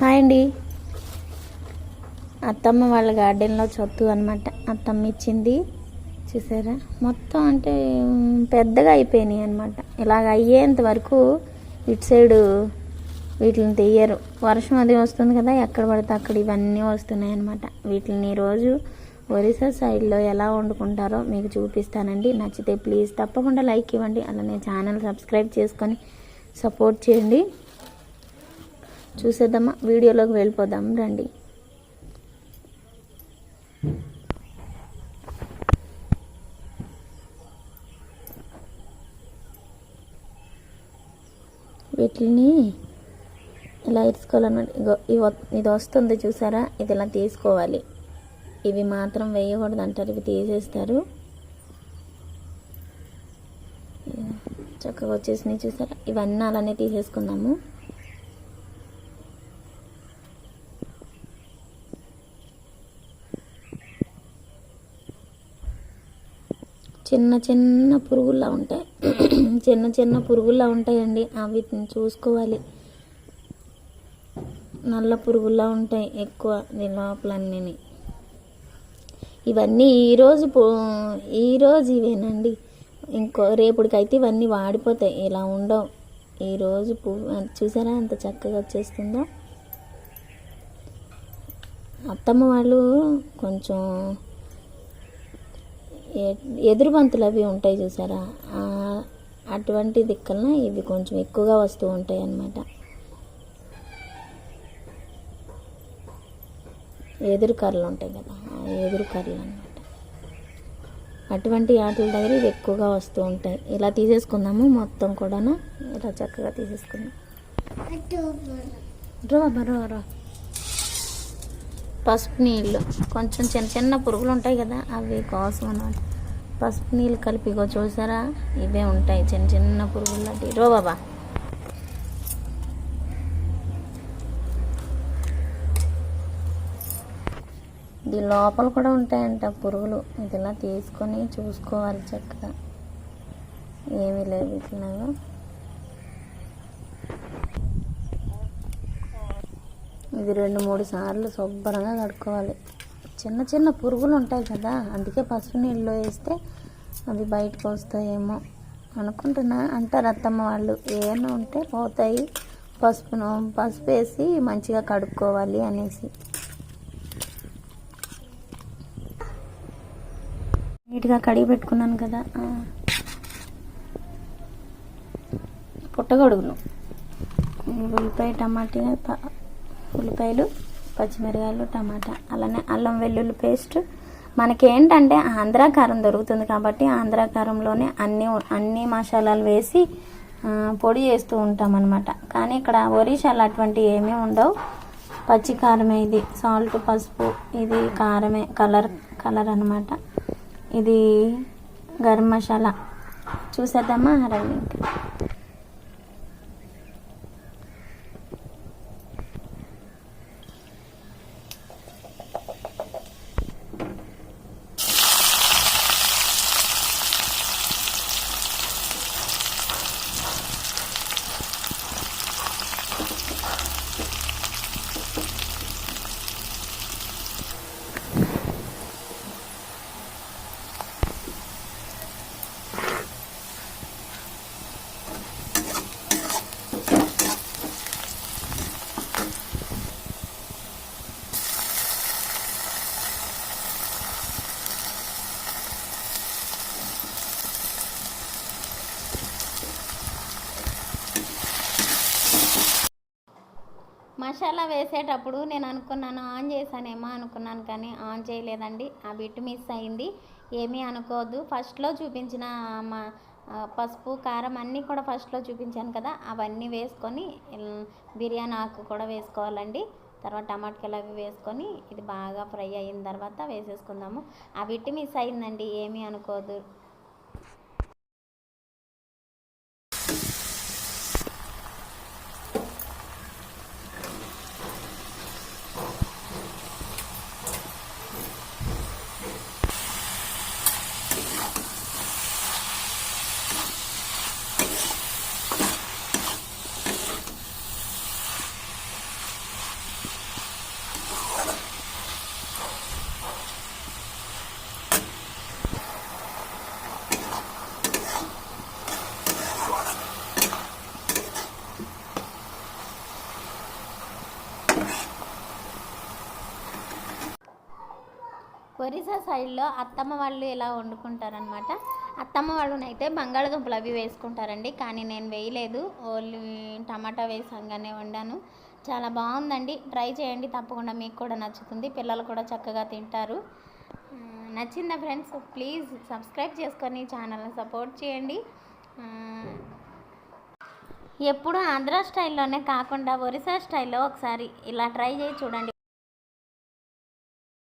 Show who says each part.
Speaker 1: Hi అండి. అత్తమ్మ వాళ్ళ గార్డెన్లో చొత్తు అనమాట అత్తమ్మ ఇచ్చింది. చూసారా? మొత్తం అంటే పెద్దగా అయిపోయినాయి అనమాట ఇలాగ అయ్యేంత వరకు ఇటు సైడు వీటిని తీయరు వర్షం అది వస్తుంది కదా ఎక్కడ పడితే అక్కడ ఇవన్నీ వస్తున్నాయి అనమాట వీటిని రోజు ఒరిస్సా సైడ్లో ఎలా వండుకుంటారో మీకు చూపిస్తానండి. నచ్చితే ప్లీజ్ తప్పకుండా లైక్ ఇవ్వండి. అలానే ఛానల్ సబ్స్క్రైబ్ చేసుకొని సపోర్ట్ చేయండి. చూసేద్దామా? వీడియోలోకి వెళ్ళిపోదాం రండి. వీటిని ఇలా ఇరుచుకోవాలన్నమాట ఇగో ఇది వస్తుంది చూసారా? ఇది ఇలా తీసుకోవాలి. ఇవి మాత్రం వేయకూడదు అంటారు ఇవి తీసేస్తారు. చక్కగా వచ్చేసినాయి చూసారా? ఇవన్నీ అలానే తీసేసుకుందాము. చిన్న చిన్న పురుగుల్లా ఉంటాయి. చిన్న చిన్న పురుగుల్లా ఉంటాయండి. అవి చూసుకోవాలి. నల్ల పురుగుల్లా ఉంటాయి ఎక్కువ దీని లోపలన్నీ ఇవన్నీ ఈరోజు ఈరోజు ఇవేనండి. ఇంకో రేపుడికైతే ఇవన్నీ వాడిపోతాయి. ఇలా ఉండవు. ఈరోజు పువ్వు చూసారా ఎంత చక్కగా వచ్చేస్తుందో? అత్తమ్మ వాళ్ళు కొంచెం ఎ- ఎదురు బంతులు అవి ఉంటాయి చూసారా? అటువంటి దిక్కలన ఇవి కొంచెం ఎక్కువగా వస్తూ ఉంటాయి అన్నమాట. ఎదురు కర్రలు ఉంటాయి కదా ఎదురు కర్రలు అనమాట అటువంటి ఆటల దగ్గర ఇవి ఎక్కువగా వస్తూ ఉంటాయి. ఇలా తీసేసుకుందాము మొత్తం కూడాను. ఇలా చక్కగా తీసేసుకుందాం. రో రో. పసుపు నీళ్ళు. కొంచెం చిన్న చిన్న పురుగులు ఉంటాయి కదా అవి కోసం అన్నమాట. పసుపు నీళ్ళు కలిపి ఇగో చూసారా? ఇవే ఉంటాయి చిన్న చిన్న పురుగులు లాంటివి. రో బాబా. ఇది లోపల కూడా ఉంటాయంట పురుగులు. ఇది ఇలా తీసుకొని చూసుకోవాలి చక్కగా. ఏమీ లేవు ఇట్లా. ఇది రెండు మూడు సార్లు శుభ్రంగా కడుక్కోవాలి. చిన్న చిన్న పురుగులు ఉంటాయి కదా అందుకే పసుపు నీళ్ళు వేస్తే అవి బయటకు వస్తాయేమో అనుకుంటున్నా. అంటారు అత్తమ్మ వాళ్ళు ఏమైనా ఉంటే పోతాయి. పసుపును పసుపు వేసి మంచిగా కడుక్కోవాలి అనేసి. నీట్గా కడిగి పెట్టుకున్నాను కదా పుట్టగొడుగును ఉల్లిపాయ టమాటా ప- ఉల్లిపాయలు పచ్చిమిరకాయలు టమాటా అలానే అల్లం వెల్లుల్లి పేస్ట్. మనకేంటంటే ఆంధ్రాకారం దొరుకుతుంది కాబట్టి ఆంధ్రాకారంలోనే అన్ని అన్ని మసాలాలు వేసి పొడి చేస్తూ ఉంటాం అనమాట కానీ ఇక్కడ ఒరిషాలు అటువంటివి ఏమీ ఉండవు. పచ్చి కారమే ఇది. సాల్ట్ పసుపు ఇది కారమే కలర్ కలర్ అనమాట ఇది గరం మసాలా. చూసేద్దామా రండి మసాలా వేసేటప్పుడు నేను అనుకున్నాను ఆన్ చేశానేమో అనుకున్నాను కానీ ఆన్ చేయలేదండి. ఆ బిట్ మిస్ అయింది. ఏమీ అనుకోవద్దు. ఫస్ట్లో చూపించిన మా పసుపు కారం అన్నీ కూడా ఫస్ట్లో చూపించాను కదా. అవన్నీ వేసుకొని బిర్యానీ ఆకు కూడా వేసుకోవాలండి. తర్వాత టమాటకాయలు అవి వేసుకొని ఇది బాగా ఫ్రై అయిన తర్వాత వేసేసుకుందాము. ఆ బిట్ మిస్ అయిందండి. ఏమీ అనుకోదు ఒరిస్సా సైడ్లో అత్తమ్మ వాళ్ళు ఎలా వండుకుంటారనమాట అత్తమ్మ వాళ్ళనైతే బంగాళదుంపలు అవి వేసుకుంటారండి. కానీ నేను వేయలేదు. ఓన్లీ టమాటా వేసంగానే వండాను. చాలా బాగుందండి. ట్రై చేయండి. తప్పకుండా మీకు కూడా నచ్చుతుంది. పిల్లలు కూడా చక్కగా తింటారు. నచ్చిందా ఫ్రెండ్స్? ప్లీజ్ సబ్స్క్రైబ్ చేసుకొని ఛానల్ని సపోర్ట్ చేయండి. ఎప్పుడు ఆంధ్ర స్టైల్లోనే కాకుండా ఒరిస్సా స్టైల్లో ఒకసారి ఇలా ట్రై చేసి చూడండి.